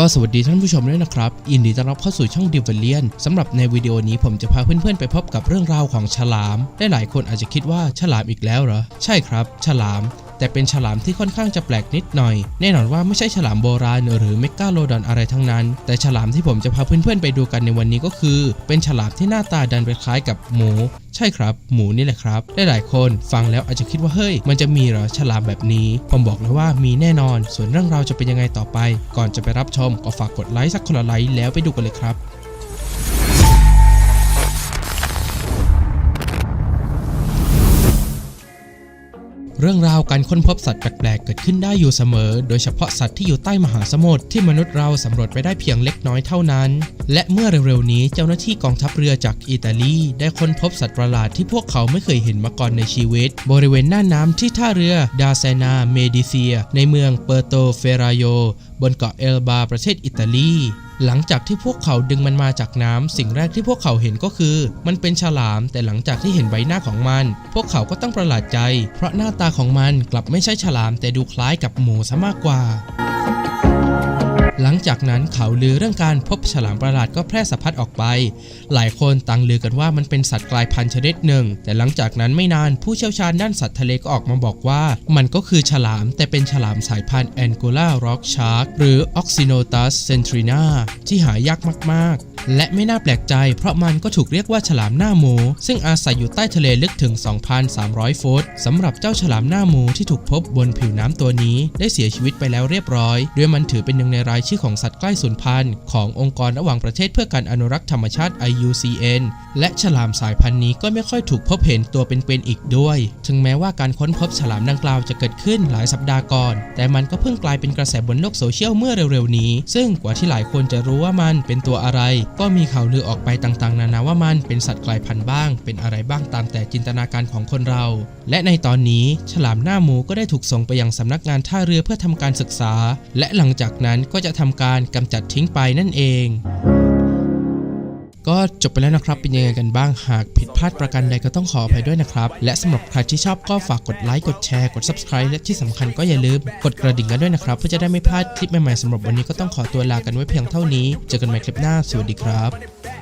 ก็สวัสดีท่านผู้ชมด้วยนะครับยินดีต้อนรับเข้าสู่ช่องดิวเลียนสำหรับในวิดีโอนี้ผมจะพาเพื่อนๆไปพบกับเรื่องราวของฉลาม ได้หลายคนอาจจะคิดว่าฉลามอีกแล้วเหรอ ใช่ครับ ฉลาม แต่เป็นฉลามที่ค่อนข้างจะแปลกนิดหน่อย แน่นอนว่าไม่ใช่ฉลามโบราณหรือเมกาโลดอนอะไรทั้งนั้น แต่ฉลามที่ผมจะพาเพื่อนๆไปดูกันในวันนี้ก็คือ เป็นฉลามที่หน้าตาดันไปคล้ายกับหมู ใช่ครับ หมูนี่แหละครับได้หลายคนฟังแล้วอาจจะคิดว่าเฮ้ย มันจะมีเหรอฉลามแบบนี้ ผมบอกเลยว่ามีแน่นอน ส่วนเรื่องราวจะเป็นยังไงต่อไป ก่อนจะไปรับชมก็ฝากกดไลค์สักคนละไลค์แล้วไปดูกันเลยครับ เรื่องราวการค้นพบสัตว์แปลกๆ เกิดขึ้นได้อยู่เสมอ โดยเฉพาะสัตว์ที่อยู่ใต้มหาสมุทรที่มนุษย์เราสำรวจไปได้เพียงเล็กน้อยเท่านั้น และเมื่อเร็วๆนี้เจ้าหน้าที่กองทัพเรือจากอิตาลี ได้ค้นพบสัตว์ประหลาดที่พวกเขาไม่เคยเห็นมาก่อนในชีวิต บริเวณหน้าน้ำที่ท่าเรือดาเซนาเมดิเซีย ในเมืองเปอร์โตเฟราโยบนเกาะเอลบาประเทศอิตาลี หลังจากที่พวกเขาดึงมันมาจากน้ำสิ่งแรกที่พวกเขาเห็นก็คือ มันเป็นฉลาม แต่หลังจากที่เห็นใบหน้าของมัน พวกเขาก็ต้องประหลาดใจ เพราะหน้าตาของมันกลับไม่ใช่ฉลาม แต่ดูคล้ายกับหมูซะมากกว่า หลังจากนั้นข่าวลือเรื่องการพบฉลามประหลาดก็แพร่สะพัดออกไป หลายคนต่างลือกันว่ามันเป็นสัตว์กลายพันธุ์ชนิดหนึ่ง แต่หลังจากนั้นไม่นานผู้เชี่ยวชาญด้านสัตว์ทะเลก็ออกมาบอกว่า มันก็คือฉลาม แต่เป็นฉลามสายพันธุ์แองโกลาร็อกชาร์กหรือ Oxynotus centrina ที่หายากมากๆ และไม่น่าแปลกใจเพราะมันก็ถูกเรียกว่าฉลามหน้าหมู ซึ่งอาศัยอยู่ใต้ทะเลลึกถึง 2,300 ฟุตสำหรับเจ้าฉลามหน้าหมูที่ถูกพบบนผิวน้ำตัวนี้ ได้เสียชีวิตไปแล้วเรียบร้อยด้วยมันถือเป็นหนึ่งในรายชื่อของสัตว์ใกล้สูญพันธุ์ขององค์กรระหว่างประเทศเพื่อการอนุรักษ์ธรรมชาติ IUCN และฉลามสายพันธุ์นี้ก็ไม่ค่อยถูกพบเห็นตัวเป็นๆอีกด้วย ถึงแม้ว่าการค้นพบฉลามดังกล่าวจะเกิดขึ้นหลายสัปดาห์ก่อน แต่มันก็เพิ่งกลายเป็นกระแสบนโลกโซเชียลเมื่อเร็วๆนี้ ซึ่งกว่าที่หลายคนจะรู้ว่ามันเป็นตัวอะไรก็มีข่าวลือออกไปต่างๆ นานาว่ามันเป็นสัตว์กลายพันธุ์บ้าง เป็นอะไรบ้างตามแต่จินตนาการของคนเรา และในตอนนี้ฉลามหน้าหมูก็ได้ถูกส่งไปยังสำนักงานท่าเรือเพื่อทำการศึกษา และหลังจากนั้นก็จะทำการกำจัดทิ้งไปนั่นเอง ก็จบไปแล้วนะครับ เป็นยังไงกันบ้างหากผิดพลาดประการใดก็ต้องขออภัยด้วยนะครับ และสำหรับใครที่ชอบก็ฝากกดไลค์กดแชร์กด subscribe และที่สำคัญก็อย่าลืมกดกระดิ่งกันด้วยนะครับเพื่อจะได้ไม่พลาดคลิปใหม่ๆสำหรับวันนี้ก็ต้องขอตัวลากันไว้เพียงเท่านี้ เจอกันใหม่คลิปหน้าสวัสดีครับ